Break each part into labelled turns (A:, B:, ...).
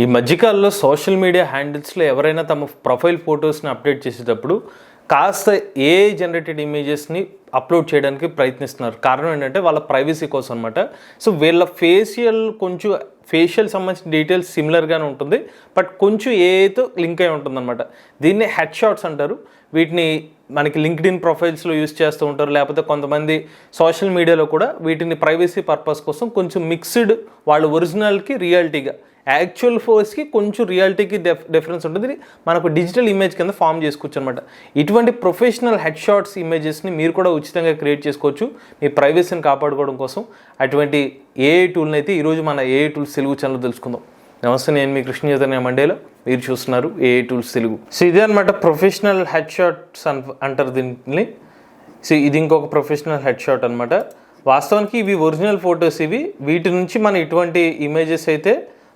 A: ఈ మధ్యకాలంలో social media హ్యాండిల్స్లో ఎవరైనా తమ ప్రొఫైల్ ఫొటోస్ని అప్డేట్ చేసేటప్పుడు కాస్త ఏ జనరేటెడ్ ఇమేజెస్ని అప్లోడ్ చేయడానికి ప్రయత్నిస్తున్నారు. కారణం ఏంటంటే వాళ్ళ ప్రైవసీ కోసం అనమాట సో వీళ్ళ ఫేషియల్ కొంచెం ఫేషియల్ సంబంధించిన డీటెయిల్స్ సిమిలర్గానే ఉంటుంది. బట్ కొంచెం ఏతో లింక్ అయి ఉంటుంది దీన్ని హెడ్ షాట్స్ అంటారు. వీటిని మనకి లింక్డ్ ఇన్ ప్రొఫైల్స్లో యూస్ చేస్తూ ఉంటారు. లేకపోతే కొంతమంది సోషల్ మీడియాలో కూడా వీటిని ప్రైవసీ పర్పస్ కోసం కొంచెం మిక్స్డ్ వాళ్ళ ఒరిజినల్కి రియాలిటీగా యాక్చువల్ ఫోర్స్కి కొంచెం రియాలిటీకి డెఫ్ డిఫరెన్స్ ఉంటుంది. మనకు డిజిటల్ ఇమేజ్ కింద ఫామ్ చేసుకోవచ్చు అనమాట ఇటువంటి ప్రొఫెషనల్ హెడ్ షాట్స్ ఇమేజెస్ని మీరు కూడా ఉచితంగా క్రియేట్ చేసుకోవచ్చు. మీ ప్రైవసీని కాపాడుకోవడం కోసం. అటువంటి ఏఐ టూల్ని అయితే ఈరోజు మన ఏఐ టూల్స్ తెలుగు ఛానల్ తెలుసుకుందాం. నమస్తే నేను మీ కృష్ణ చైతన్య మండేలో. మీరు చూస్తున్నారు ఏఐ టూల్స్ తెలుగు. సో ఇదే అనమాట ప్రొఫెషనల్ హెడ్ షాట్స్ అన్ అంటారు దీన్ని. సో ఇది ఇంకొక ప్రొఫెషనల్ హెడ్ షాట్ అనమాట వాస్తవానికి ఇవి ఒరిజినల్ ఫొటోస్ ఇవి. వీటి నుంచి మనం ఇటువంటి ఇమేజెస్ అయితే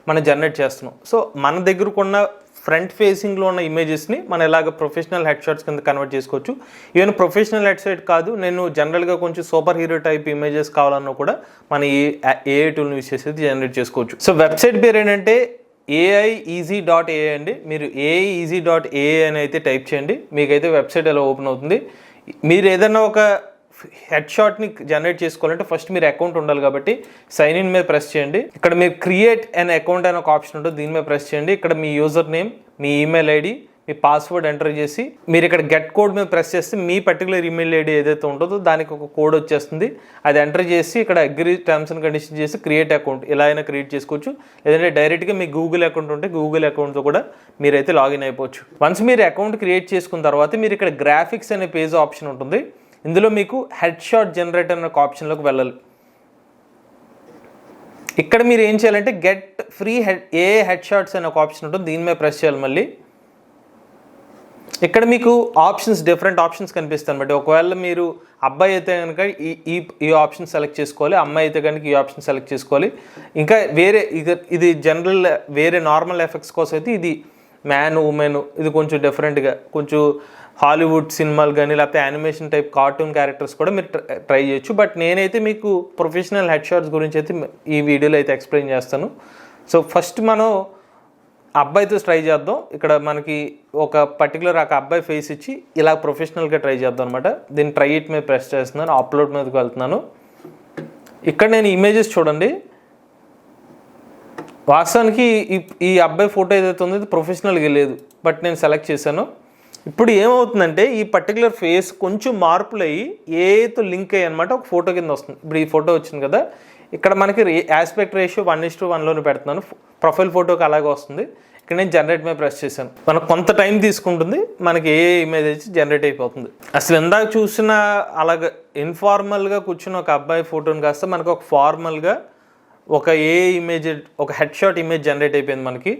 A: మనం జనరేట్ చేస్తున్నాం. సో మన దగ్గరకు ఉన్న ఫ్రంట్ ఫేసింగ్లో ఉన్న ఇమేజెస్ని మనం ఇలాగ ప్రొఫెషనల్ హెడ్ షాట్స్ కింద కన్వర్ట్ చేసుకోవచ్చు. ఈవెన్ ప్రొఫెషనల్ హెడ్ షాట్ కాదు నేను జనరల్గా కొంచెం సూపర్ హీరో టైప్ ఇమేజెస్ కావాలన్నా కూడా మన ఏ ఏఐ టూల్ని యూస్ చేసి జనరేట్ చేసుకోవచ్చు. సో వెబ్సైట్ పేరు ఏంటంటే ఏఐ ఈజీ డాట్ ఏఐ అండి. మీరు ఏఐ ఈజీ డాట్ ఏఐ అని అయితే టైప్ చేయండి. మీకైతే వెబ్సైట్ ఎలా ఓపెన్ అవుతుంది. మీరు ఏదైనా ఒక హెడ్ షాట్ని జనరేట్ చేసుకోవాలంటే ఫస్ట్ మీరు అకౌంట్ ఉండాలి కాబట్టి సైన్ ఇన్ మీద ప్రెస్ చేయండి. ఇక్కడ మీరు క్రియేట్ అన్ అకౌంట్ అనే ఒక ఆప్షన్ ఉంటుంది దీని మీద ప్రెస్ చేయండి. ఇక్కడ మీ యూజర్ నేమ్ మీ ఈమెయిల్ ఐడి మీ పాస్వర్డ్ ఎంటర్ చేసి మీరు ఇక్కడ గెట్ కోడ్ మీద ప్రెస్ చేస్తే మీ పర్టికులర్ ఈమెయిల్ ఐడి ఏదైతే ఉంటుందో దానికి ఒక కోడ్ వచ్చేస్తుంది. అది ఎంటర్ చేసి ఇక్కడ అగ్రి టర్మ్స్ అండ్ కండిషన్ చేసి క్రియేట్ అకౌంట్ ఎలా అయినా క్రియేట్ చేసుకోవచ్చు. లేదంటే డైరెక్ట్గా మీ గూగుల్ అకౌంట్ ఉంటే గూగుల్ అకౌంట్తో కూడా మీరైతే లాగిన్ అయిపోవచ్చు. వన్స్ మీరు అకౌంట్ క్రియేట్ చేసుకున్న తర్వాత మీరు ఇక్కడ గ్రాఫిక్స్ అనే పేజ్ ఆప్షన్ ఉంటుంది. ఇందులో మీకు హెడ్ షాట్ జనరేటర్ అనే ఒక ఆప్షన్లోకి వెళ్ళాలి. ఇక్కడ మీరు ఏం చేయాలంటే get free head a head shots అనే ఒక ఆప్షన్ ఉంటుంది దీని మీద ప్రెస్ చేయాలి మళ్ళీ. ఇక్కడ మీకు ఆప్షన్స్ డిఫరెంట్ ఆప్షన్స్ కనిపిస్తాయి అనమాట ఒకవేళ మీరు అబ్బాయి అయితే కనుక ఈ ఈ ఈ ఆప్షన్ సెలెక్ట్ చేసుకోవాలి అమ్మాయి అయితే కనుక ఈ ఆప్షన్ సెలెక్ట్ చేసుకోవాలి. ఇంకా వేరే ఇది ఇది జనరల్ వేరే నార్మల్ ఎఫెక్ట్స్ కోసం అయితే ఇది మ్యాన్ ఉమెన్ ఇది కొంచెం డిఫరెంట్గా కొంచెం హాలీవుడ్ సినిమాలు కానీ లేకపోతే యానిమేషన్ టైప్ కార్టూన్ క్యారెక్టర్స్ కూడా మీరు ట్రై చేయొచ్చు. బట్ నేనైతే మీకు ప్రొఫెషనల్ హెడ్ షాట్స్ గురించి అయితే ఈ వీడియోలో అయితే ఎక్స్ప్లెయిన్ చేస్తాను. సో ఫస్ట్ మనం అబ్బాయితో ట్రై చేద్దాం. ఇక్కడ మనకి ఒక పర్టికులర్ ఒక అబ్బాయి ఫేస్ ఇచ్చి ఇలా ప్రొఫెషనల్గా ట్రై చేద్దాం అనమాట దీన్ని ట్రై ఇట్ మీద ప్రెస్ చేస్తున్నాను అప్లోడ్ మీదకి వెళ్తున్నాను. ఇక్కడ నేను ఇమేజెస్ చూడండి. వాస్తవానికి ఈ ఈ అబ్బాయి ఫోటో ఏదైతే ఉందో ఇది ప్రొఫెషనల్గా లేదు. బట్ నేను సెలెక్ట్ చేశాను. ఇప్పుడు ఏమవుతుందంటే ఈ పర్టికులర్ ఫేస్ కొంచెం మార్పులు అయ్యి ఏతో లింక్ అయ్యి అనమాట ఒక ఫోటో కింద వస్తుంది. ఇప్పుడు ఈ ఫోటో వచ్చింది కదా ఇక్కడ మనకి aspect ratio one is to వన్లోనే పెడుతున్నాను. ప్రొఫైల్ ఫోటోకి అలాగే వస్తుంది. ఇక్కడ నేను జనరేట్ మీద ప్రెస్ చేశాను. మనకు కొంత టైం తీసుకుంటుంది మనకి ఏ ఇమేజ్ వచ్చి జనరేట్ అయిపోతుంది. అసలు ఇందాక చూసిన అలాగ ఇన్ఫార్మల్గా కూర్చున్న ఒక అబ్బాయి ఫోటోని కాస్త మనకు ఒక ఫార్మల్గా ఒక ఏ ఇమేజ్ ఒక హెడ్ షాట్ ఇమేజ్ జనరేట్ అయిపోయింది మనకి.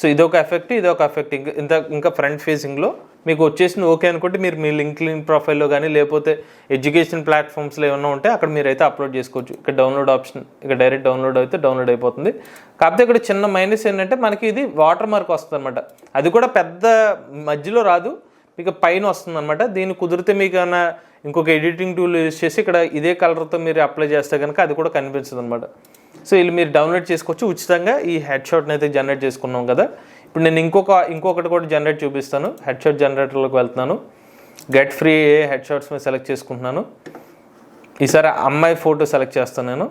A: సో ఇదొక ఎఫెక్ట్ ఇదొక ఎఫెక్ట్ ఇంకా ఇంత ఇంకా ఫ్రంట్ ఫేసింగ్లో మీకు వచ్చేసింది ఓకే అనుకుంటే మీరు మీ లింక్లిన్ ప్రొఫైల్లో కానీ లేకపోతే ఎడ్యుకేషన్ ప్లాట్ఫామ్స్లో ఏమైనా ఉంటే అక్కడ మీరు అయితే అప్లోడ్ చేసుకోవచ్చు. ఇక్కడ డౌన్లోడ్ ఆప్షన్ ఇక్కడ డైరెక్ట్ డౌన్లోడ్ అయితే డౌన్లోడ్ అయిపోతుంది. కాకపోతే ఇక్కడ చిన్న మైనస్ ఏంటంటే మనకి ఇది వాటర్ మార్క్ వస్తుంది అనమాట అది కూడా పెద్ద మధ్యలో రాదు మీకు పైన వస్తుంది అనమాట దీన్ని కుదిరితే మీకు ఏమైనా ఇంకొక ఎడిటింగ్ టూల్ యూజ్ చేసి ఇక్కడ ఇదే కలర్తో మీరు అప్లై చేస్తే కనుక అది కూడా కనిపించదు అనమాట సో వీళ్ళు మీరు డౌన్లోడ్ చేసుకోవచ్చు. ఉచితంగా ఈ హెడ్ షాట్ని అయితే జనరేట్ చేసుకున్నాం కదా. ఇప్పుడు నేను ఇంకొక ఇంకొకటి కూడా జనరేట్ చూపిస్తాను. హెడ్ షాట్ జనరేటర్లోకి వెళ్తున్నాను. Get free a head shots మీద సెలెక్ట్ చేసుకుంటున్నాను. ఈసారి అమ్మాయి ఫోటో సెలెక్ట్ చేస్తాను నేను.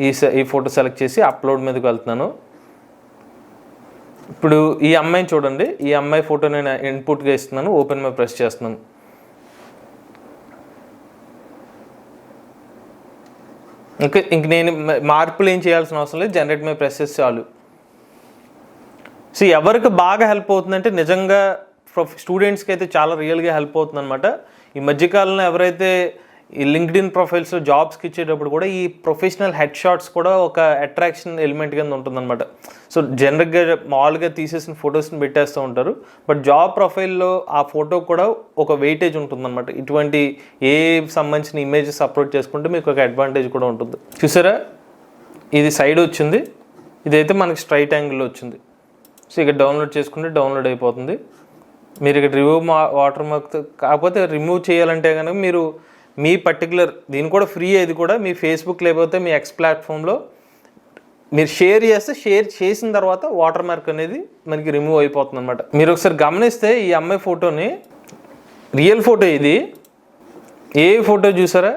A: ఈ స- ఈ ఫోటో సెలెక్ట్ చేసి అప్లోడ్ మీదకి వెళ్తున్నాను. ఇప్పుడు ఈ అమ్మాయిని చూడండి. ఈ అమ్మాయి ఫోటో నేను ఇన్పుట్గా ఇస్తున్నాను. ఓపెన్ మీద ప్రెస్ చేస్తున్నాను. ఇంకా ఇంక నేను మార్పులు ఏం చేయాల్సిన అవసరం లేదు. జనరేట్ మీద ప్రెస్ చేస్తే చాలు. సో ఎవరికి బాగా హెల్ప్ అవుతుందంటే నిజంగా స్టూడెంట్స్కి అయితే చాలా రియల్గా హెల్ప్ అవుతుంది అనమాట ఈ మధ్యకాలంలో ఎవరైతే ఈ లింక్డ్ ఇన్ ప్రొఫైల్స్లో జాబ్స్కి ఇచ్చేటప్పుడు కూడా ఈ ప్రొఫెషనల్ హెడ్ షాట్స్ కూడా ఒక అట్రాక్షన్ ఎలిమెంట్ కింద ఉంటుందన్నమాట. సో జనరల్గా మామూలుగా తీసేసిన ఫొటోస్ని పెట్టేస్తూ ఉంటారు. బట్ జాబ్ ప్రొఫైల్లో ఆ ఫోటో కూడా ఒక వెయిటేజ్ ఉంటుందన్నమాట. ఇటువంటి ఏ సంబంధించిన ఇమేజెస్ అప్లోడ్ చేసుకుంటే మీకు ఒక అడ్వాంటేజ్ కూడా ఉంటుంది. చూసారా? ఇది సైడ్ వచ్చింది. ఇదైతే మనకి స్ట్రైట్ యాంగిల్లో వచ్చింది. సో ఇక్కడ డౌన్లోడ్ చేసుకుంటే డౌన్లోడ్ అయిపోతుంది. మీరు ఇక్కడ రిమూవ్ మా వాటర్ మార్క్ కాకపోతే రిమూవ్ చేయాలంటే కనుక మీరు మీ పర్టికులర్ దీని కూడా ఫ్రీ ఇది కూడా మీ ఫేస్బుక్ లేకపోతే మీ ఎక్స్ ప్లాట్ఫామ్లో మీరు షేర్ చేస్తే షేర్ చేసిన తర్వాత వాటర్ మార్క్ అనేది మనకి రిమూవ్ అయిపోతుంది అనమాట మీరు ఒకసారి గమనిస్తే ఈ అమ్మాయి ఫోటోని రియల్ ఫోటో ఇది. ఏ ఫోటో చూసారా?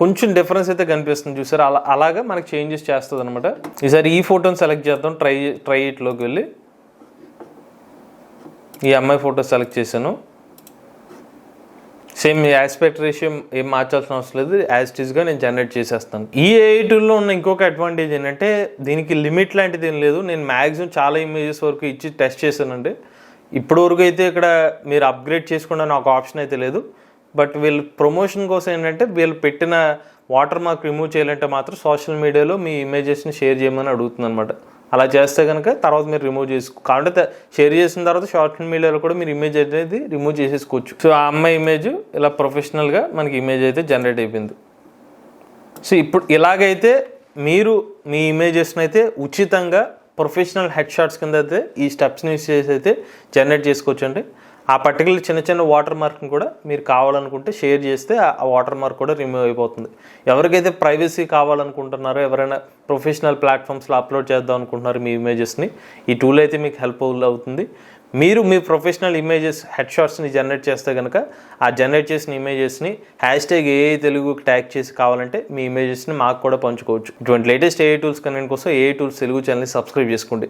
A: కొంచెం డిఫరెన్స్ అయితే కనిపిస్తుంది చూసారా? అలా అలాగా మనకి చేంజెస్ చేస్తుంది అనమాట ఈసారి ఈ ఫోటోని సెలెక్ట్ చేద్దాం ట్రై ట్రై ఇట్లోకి వెళ్ళి. ఈ అమ్మాయి ఫోటో సెలెక్ట్ చేశాను. సేమ్ ఆస్పెక్ట్ రేషియో ఏం మార్చాల్సిన అవసరం లేదు. యాజ్ టీస్గా నేను జనరేట్ చేసేస్తాను. ఈ ఎయిట్లో ఉన్న ఇంకొక అడ్వాంటేజ్ ఏంటంటే దీనికి లిమిట్ లాంటిది ఏం లేదు. నేను మ్యాక్సిమం చాలా ఇమేజెస్ వరకు ఇచ్చి టెస్ట్ చేశానండి. ఇప్పటి వరకు అయితే ఇక్కడ మీరు అప్గ్రేడ్ చేసుకున్న ఒక ఆప్షన్ అయితే లేదు. బట్ వీళ్ళు ప్రమోషన్ కోసం ఏంటంటే వీళ్ళు పెట్టిన వాటర్ మార్క్ రిమూవ్ చేయాలంటే మాత్రం సోషల్ మీడియాలో మీ ఇమేజెస్ని షేర్ చేయమని అడుగుతుంది అనమాట అలా చేస్తే కనుక తర్వాత మీరు రిమూవ్ చేసుకో కాబట్టి షేర్ చేసిన తర్వాత సోషల్ మీడియాలో కూడా మీరు ఇమేజ్ అనేది రిమూవ్ చేసేసుకోవచ్చు. సో ఆ అమ్మాయి ఇమేజ్ ఇలా ప్రొఫెషనల్గా మనకి ఇమేజ్ అయితే జనరేట్ అయిపోయింది. సో ఇప్పుడు ఇలాగైతే మీరు మీ ఇమేజెస్ని అయితే ఉచితంగా ప్రొఫెషనల్ హెడ్ షాట్స్ కింద అయితే ఈ స్టెప్స్ని యూస్ చేసి అయితే జనరేట్ చేసుకోవచ్చు అండి. ఆ పర్టికులర్ చిన్న చిన్న వాటర్ మార్క్ని కూడా మీరు కావాలనుకుంటే షేర్ చేస్తే ఆ- వాటర్ మార్క్ కూడా రిమూవ్ అయిపోతుంది. ఎవరికైతే ప్రైవసీ కావాలనుకుంటున్నారో ఎవరైనా ప్రొఫెషనల్ ప్లాట్ఫామ్స్లో అప్లోడ్ చేద్దాం అనుకుంటున్నారు మీ ఇమేజెస్ని ఈ టూల్ అయితే మీకు హెల్ప్ఫుల్ అవుతుంది. మీరు మీ ప్రొఫెషనల్ ఇమేజెస్ హెడ్ షాట్స్ని జనరేట్ చేస్తే కనుక ఆ జనరేట్ చేసిన ఇమేజెస్ని hash tag a Telugu tag చేసి కావాలంటే మీ ఇమేజెస్ని మాకు కూడా పంచుకోవచ్చు. ఇటువంటి లేటెస్ట్ ఏ టూల్స్ కనెంట్ కోసం ఏ టూల్స్ తెలుగు ఛానల్ని సబ్స్క్రైబ్ చేసుకోండి.